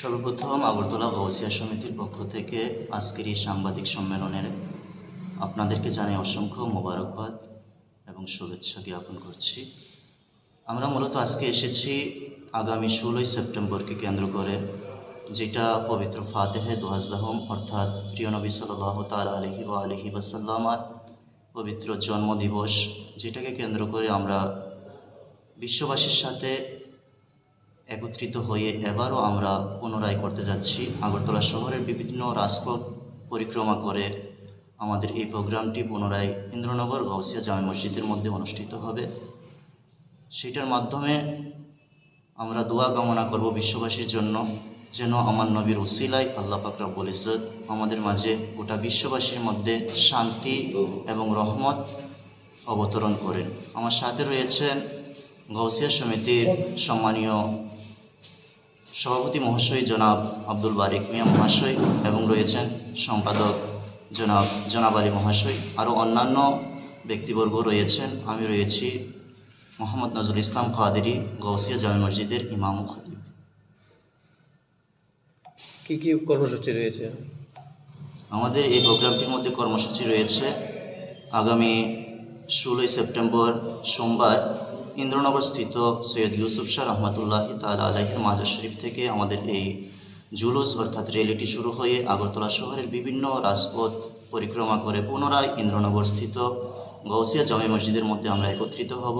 সর্বপ্রথম আগরতলা গৌসিয়া সমিতির পক্ষ থেকে আজকের এই সাংবাদিক সম্মেলনের আপনাদেরকে জানাই অসংখ্য মোবারকবাদ এবং শুভেচ্ছা জ্ঞাপন করছি। আমরা মূলত আজকে এসেছি আগামী ষোলোই সেপ্টেম্বরকে কেন্দ্র করে, যেটা পবিত্র ফাতেহে দোহাজলাহম অর্থাৎ প্রিয় নবী সাল্লাহ তাল আলহি বা আলহি ওয়াসাল্লামার পবিত্র জন্মদিবস, যেটাকে কেন্দ্র করে আমরা বিশ্ববাসীর সাথে একত্রিত হয়ে এবারও আমরা পুনরায় করতে যাচ্ছি। আগরতলা শহরের বিভিন্ন রাজপথ পরিক্রমা করে আমাদের এই প্রোগ্রামটি পুনরায় ইন্দ্রনগর গৌসিয়া জামে মসজিদের মধ্যে অনুষ্ঠিত হবে। সেটার মাধ্যমে আমরা দোয়া কামনা করব বিশ্ববাসীর জন্য। যেন আমার নবীর উসিলাই আল্লাহ পাক রব্বুল ইজ্জত আমাদের মাঝে গোটা বিশ্ববাসীর মধ্যে শান্তি এবং রহমত অবতরণ করেন। আমার সাথে রয়েছেন গৌসিয়া সমিতির সম্মানীয় সভাপতি মহাশয় জনাব আব্দুল বারিক মিয়া মহাশয় এবং রয়েছেন সম্পাদক জনাব জনাব আলী মহাশয়। আরও অন্যান্য ব্যক্তিবর্গ রয়েছেন। আমি রয়েছি মোহাম্মদ নজরুল ইসলাম কাদেরি গৌসিয়া জামে মসজিদের ইমাম। কি কি কর্মসূচি রয়েছে? আমাদের এই প্রোগ্রামটির মধ্যে কর্মসূচি রয়েছে। আগামী ষোলোই সেপ্টেম্বর সোমবার ইন্দ্রনগর স্থিত সৈয়দ ইউসুফ শাহ রহমতুল্লাহ তালা আলাহির মাজার শরীফ থেকে আমাদের এই জুলুস অর্থাৎ র্যালিটি শুরু হয়ে আগরতলা শহরের বিভিন্ন রাজপথ পরিক্রমা করে পুনরায় ইন্দ্রনগর স্থিত গৌসিয়া জামে মসজিদের মধ্যে আমরা একত্রিত হব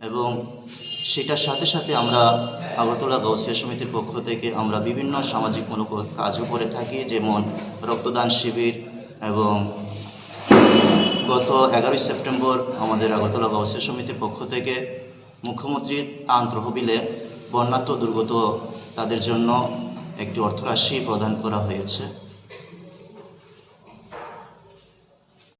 এবং সেটার সাথে সাথে আমরা আগরতলা গৌসিয়া সমিতির পক্ষ থেকে আমরা বিভিন্ন সামাজিকমূলক কাজও করে থাকি, যেমন রক্তদান শিবির এবং গত এগারোই সেপ্টেম্বর আমাদের আগরতলা গৌসিয়া সমিতির পক্ষ থেকে মুখ্যমন্ত্রীর ত্রাণ তহবিলে বন্যাত্ম দুর্গত তাদের জন্য একটি অর্থরাশি প্রদান করা হয়েছে।